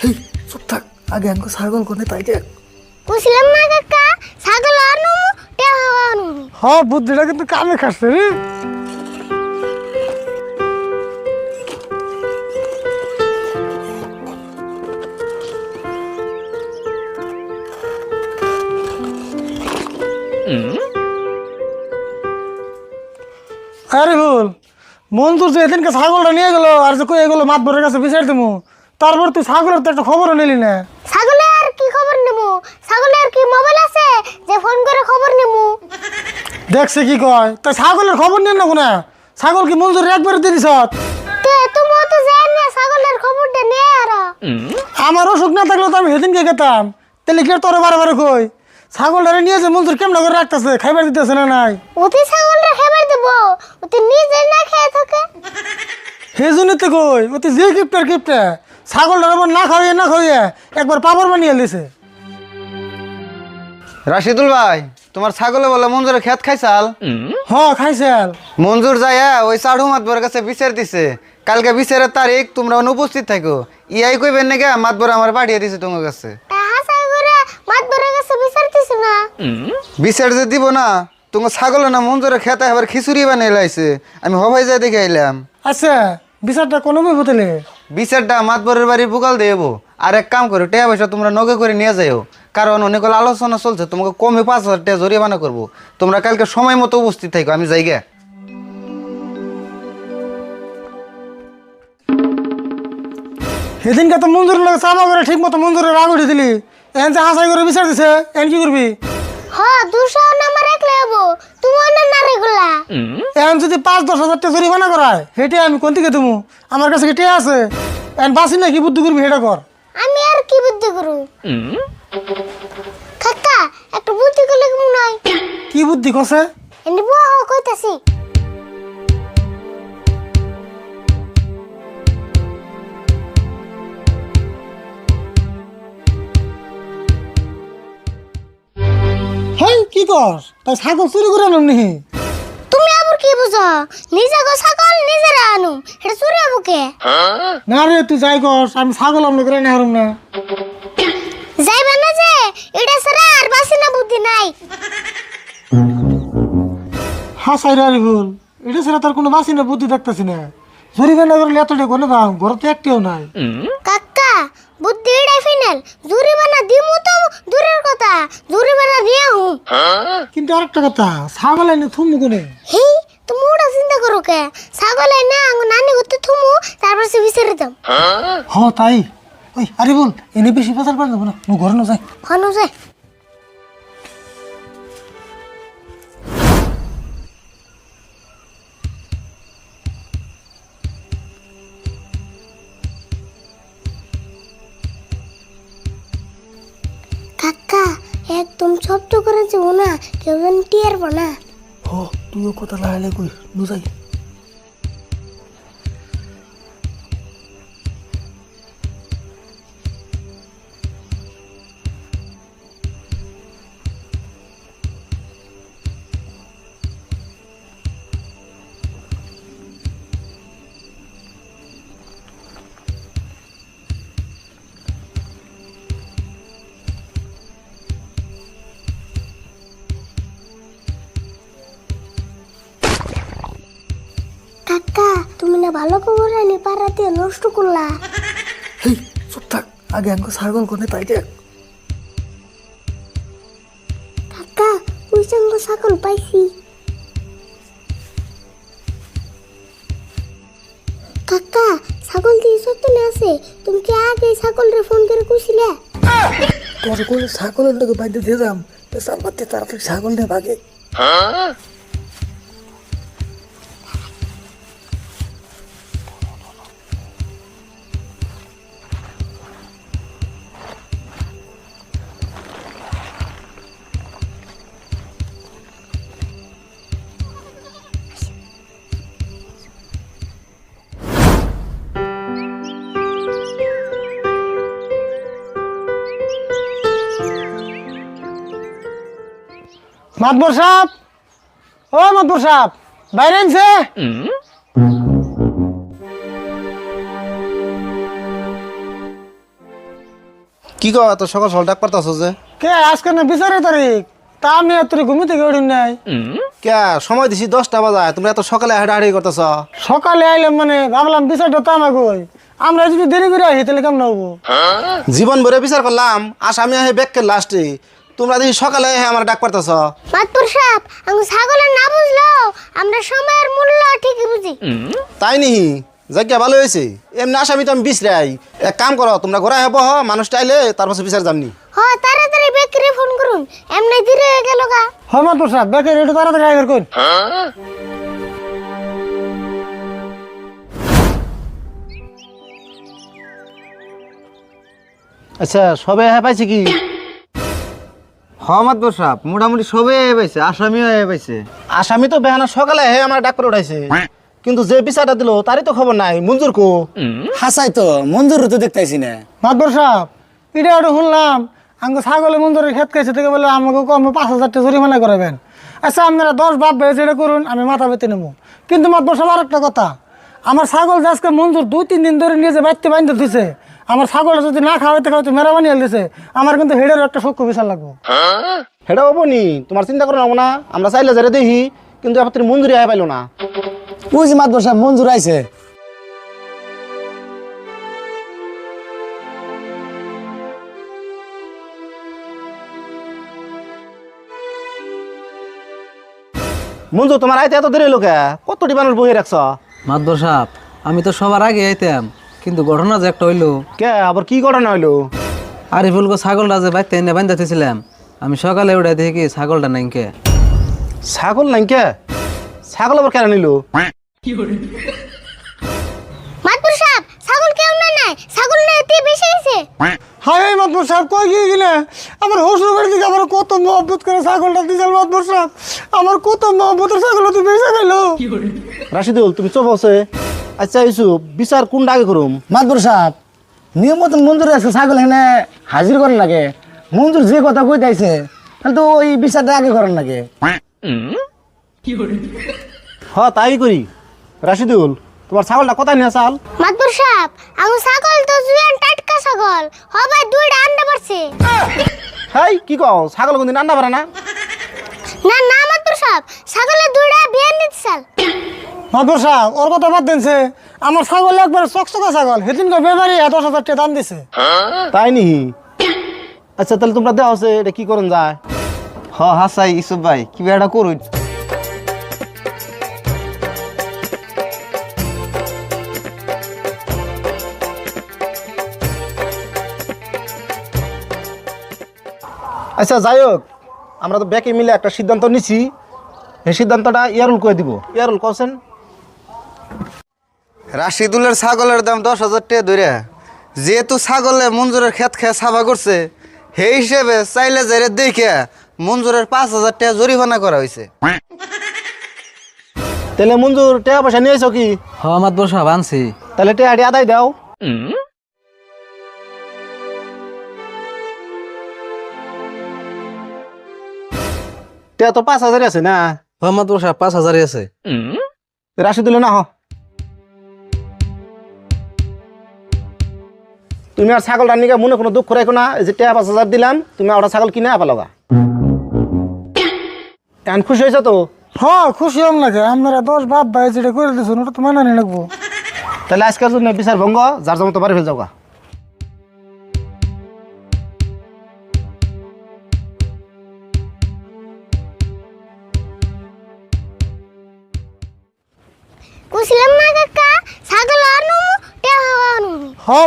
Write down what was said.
হেই চুপ থাক আগে আমাকে ছাগল কোনে তাই দেখ। বুঝলাম না কাকা ছাগল আনু টেহা আনু হ বুদ্ধিটা কিন্তু কামে খাচ্ছে রে। আরে ভুল মঞ্জুর যে এদিনকে ছাগলটা নিয়ে গেল আর যে কই এগুলো মাত ভরের কাছে বিচার দেবো তারপর তুই ছাগলের তো একটা খবরও নিলি না। ছাগলে আর কি খবর নেব? ছাগলে আর কি মোবাইল আছে যে ফোন করে খবর নেব? দেখছে কি কয়? তাই ছাগলের খবর নেন না। কোনা ছাগল কি মঞ্জুর একবারে দিয়ে দিছ? তে তুমি তো জান না ছাগলের খবরটা নে আর। আমার অসুখ না থাকলে তো আমি সেদিনকে গেতাম তাহলে কি তোর বারে বারে কই? ছাগলটারে নিয়ে যে মঞ্জুর কেমন করে রাখতেছে খাইবার দিতেছে না নাই? ওতে ছাগলটা খাবার দেবো। ওতে নিজে না খেয়ে থাকে। সেই জন্য তো কই ওতে যে গিফটের গিফটে ছাগলটার আবার না খাওয়িয়ে না খাওয়িয়ে একবার পাপড় বানিয়ে দিছে। রাশিদুল ভাই তোমার ছাগলে বলে মঞ্জুরে খেত খাইছাল? হ খাইছেল। মঞ্জুর যাইয়া ওই চাড়ু মাতবর কাছে বিচার দিছে। কালকে বিচারের তারিখ তোমরা অনুপস্থিত থাকো। ইয়াই কইবেন নাকি মাতবর আমার পাঠিয়ে দিছে তোমার কাছে। বিচার যে দিব না তোমার ছাগল না মঞ্জুরে খেতে আবার খিচুড়ি বানিয়ে লাইছে। আমি হবাই যাই দেখে আইলাম। আচ্ছা বিচারটা কোনো বুতলে বিচারটা মাতবরের বাড়ির বুকাল দেবো আর এক কাম করো টেয়া পয়সা তোমরা নগে করে নিয়ে যাও কারণ অনেক আলোচনা চলছে তোমাকে কমে পাঁচ হাজার টাকা জরিমানা করব। তোমরা কালকে সময় মতো উপস্থিত থাকো আমি যাই গে। সেদিনকে তো মঞ্জুর লাগে চাপা করে ঠিক মতো মঞ্জুরের রাগ উঠে দিলি। এন যে হাসাই করে বিচার দিছে এন কি করবি? হ দুশো নাম্বার রাখলে হব। এখন যদি পাঁচ দশ হাজার টাকা জরিমানা করায় হেঁটে আমি কোন থেকে দেবো আমার কাছে কি টেয়া আছে? এখন বাসি না কি বুদ্ধি করবি হেটা কর। আমি আর কি বুদ্ধি করু? কাকা একটা বুদ্ধি করলে কেমন নয় কি বুদ্ধি কছে এনে বুয়া কইতাছি। হেই কি কর? তাই ছাগল চুরি করে আনম নি তুমি আবার কি বুঝো? নিজে গো ছাগল নিজে আনু এটা চুরি হব না রে তুই যাই কর আমি ছাগল আমলে করে নেহারম না। যাইবে না যে এটা আর বাসি না বুদ্ধি নাই। হাসাই রে ভুল এটা ছাড়া তার কোনো বাসি না বুদ্ধি দেখতেছি না। জরিমানা করলে এতটা ঘরে তো একটিও নাই। কাকা বুদ্ধি এটাই ফাইনাল জরিমানা দিমু তো দূরের কথা। জরিমানা দিয়ে হুম। কিন্তু আরেকটা কথা ছাগল এনে থুমু কোনে তুমি ওটা চিন্তা করো কে? ছাগল না আঙ্গু নানি করতে থুমু তারপর সে বিচারে দাম হ তাই। ওই আরে বল এনে বেশি বাজার পার না মু ঘরে না যাই। হনু যায় কাকা একদম ছোট্ট করে যাব না কেউ যেন টিয়ার না হ তুইও কথা লাগালে কই নু ভালো খবর আনি পাড়াতে নষ্ট করলা। হেই চুপ থাক। আগে আমাকে ছাগল কোনে তাই দেখ। কাকা ওই সঙ্গে ছাগল পাইছি। কাকা ছাগল দিয়ে সত্যি আছে? তুমি কি আগে ছাগলরে ফোন করে কুছিলে তোর কোনে ছাগলের লোকে বাইরে দিয়ে যাম। পেশাল পাতি তাড়াতাড়ি ছাগল নিয়ে ভাগে। মাতবর সাহেব। ও মাতবর সাহেব বাইরে আনছে? কি কো এত সকাল সকাল ডাক পারতাছ যে? কে আজকে না বিচারের তারিখ? তা আমি তোর ঘুমি থেকে উঠিন নাই। কে সময় দিছি দশটা বাজায় তোমরা এত সকালে হাঁটাহাঁটি করতেছ? সকালে আইলাম মানে ভাবলাম বিচারটা তো আমাকে আমরা যদি দেরি করে আসি তাহলে কেমন হব? জীবন ভরে বিচার করলাম আসামি আহে ব্যাগকে লাস্টে। তোমরা দেখি সকালে আহে আমার ডাক পারতাছ? মাতপুর সাহেব আমি ছাগলের না বুঝলো আমরা সময়ের মূল্য ঠিকই বুঝি। তাই নিহি? জায়গা ভালো হয়েছে। এমনি আসামি তো আমি বিশ্রাই। এক কাম করো তোমরা ঘোরা হব হ মানুষটা আইলে তার পাশে বিচার যামনি হ তাড়াতাড়ি বেকরে ফোন করুন এমনি ধীরে হয়ে গেল গা। হমাদ প্রসাদ বেকার একটু তাড়াতাড়ি আগে কই আচ্ছা সবে হ্যাঁ পাইছে কি? সাহেব মোটামুটি সবে পাইছে আসামিও পাইছে। আসামি তো বেহানা সকালে হে আমার ডাক করে উঠাইছে। কিন্তু যে বিচারটা দিল তারই তো খবর নাই। মঞ্জুর কো? হাসাই তো মঞ্জুর তো দেখতেছি না। মাতবর সাহেব এটা একটু শুনলাম আমাকে ছাগলের মন্দিরের ক্ষেত খাইছে থেকে বলে আমাকে কমে পাঁচ হাজার টাকা জরিমানা করাবেন। আচ্ছা আপনারা দশ বাপ এটা করুন আমি মাথা বেঁধে নেব। কিন্তু মাতবর সাহেব আরেকটা কথা আমার ছাগল যে আজকে মঞ্জুর দুই তিন দিন ধরে নিয়ে যে বাড়িতে বাঁধতে দিছে আমার ছাগল যদি না খাওয়াইতে খাওয়াইতে মেরা বানিয়ে দিছে। আমার কিন্তু হেডের একটা সূক্ষ্ম বিশাল লাগবো। হেটা হব নি? তোমার চিন্তা করো না আমরা চাইলে যারা দেখি কিন্তু এবার তুমি মঞ্জুরি আয় পাইলো না। বুঝি মাত বসা মঞ্জুর আইছে। মঞ্জুর তোমার আইতে এত দেরি লোকে কত মানুষ বহে রাখছ? মাদবর সাহেব আমি তো সবার আগে আইতাম। কিন্তু ঘটনা যে একটা হইল। কে? আবার কি ঘটনা হইল? আরিফুল গো ছাগলটা যে বাইতে এনে বান্ধাতেছিলাম আমি সকালে উঠে দেখি কি ছাগলটা নাই কে। ছাগল নাই কে? ছাগল আবার কেন নিল? মাতপুর সাহেব ছাগল কেউ না নাই? ছাগল না এতে বেশি হয়েছে হাই মাতবর সাহেব কই গিয়ে গেলে? আমার শ্বশুর বাড়ি থেকে আমার কত মহব্বত করে ছাগলটা দিয়েছিল মাতবর সাহেব? আমার কত মহব্বতের ছাগল তুই বেঁচে গেল রাশিদুল তুমি চোখ আছে আচ্ছা ইসুফ বিচার কোনটা আগে করুম? মাতবর সাহেব নিয়ম মতন মঞ্জুর আছে ছাগল হেনে হাজির করেন লাগে মঞ্জুর যে কথা কই দিয়েছে তাহলে তো ওই বিচারটা আগে করেন লাগে হ তাই করি। রাশিদুল তোমার ছাগলটা কোথায় নিয়ে চাল মাতপুর সাহেব আমি ছাগল তো জুয়ান টাটকা ছাগল। হবাই দুইটা আন্ডা পারছে হাই কি কও? ছাগল কোনদিন রান্না পারে না? না না মাতপুর সাহেব ছাগলের দুইটা বিয়ান দিতে চাল। মাতবর সাহেব ওর কথা বাদ দিনছে আমার ছাগল একবার চকচকা ছাগল। সেদিনকে বেমারি দশ হাজার টাকা দাম দিছে। তাই নি আচ্ছা তাহলে তোমরা দেওয়া আছে এটা কি করেন যায়? হ, হাসাই, ইসুফ ভাই, কি বেড়া করুন? আচ্ছা যাই হোক, আমরা তো ব্যাকে মিলে একটা সিদ্ধান্ত নিছি। এই সিদ্ধান্তটা ইয়ারুল করে দিব? ইয়ারুল কছেন রাশিদুলের ছাগলের দাম দশ হাজার টাকা ধরে যেহেতু ছাগলে মঞ্জুরের খেত খেয়ে সাফা করছে সেই হিসেবে চাইলে যাইরে দেখে মঞ্জুরের পাঁচ হাজার টাকা জরিমানা করা হয়েছে তাহলে মঞ্জুর টাকা পয়সা নিয়েছো কি? হ মাদবর সাহেব আনছি। তাহলে টাকাটি আদায় দাও। টাকা তো পাঁচ হাজার আছে না? হ মাদবর সাহেব পাঁচ হাজারই আছে। রাশিদুল না হ তুমি আর ছাগল রান্নিকা মনে কোনো দুঃখ রেখো না যে পাঁচ হাজার দিলাম তুমি ওটা ছাগল কিনে আপালগা এখন খুশি হয়েছে তো? হ্যাঁ খুশি হম নাকি? আপনারা দশ বাপ ভাই যেটা করে দিয়েছেন ওটা তো মানা নিয়ে রাখব তাহলে আজকের জন্য বিচার ভঙ্গ যার যেমন তো বাড়ি ফেল যাওগা। কুছিলাম না কাকা ছাগল আনুমু টেহা আনুমু। হ্যাঁ।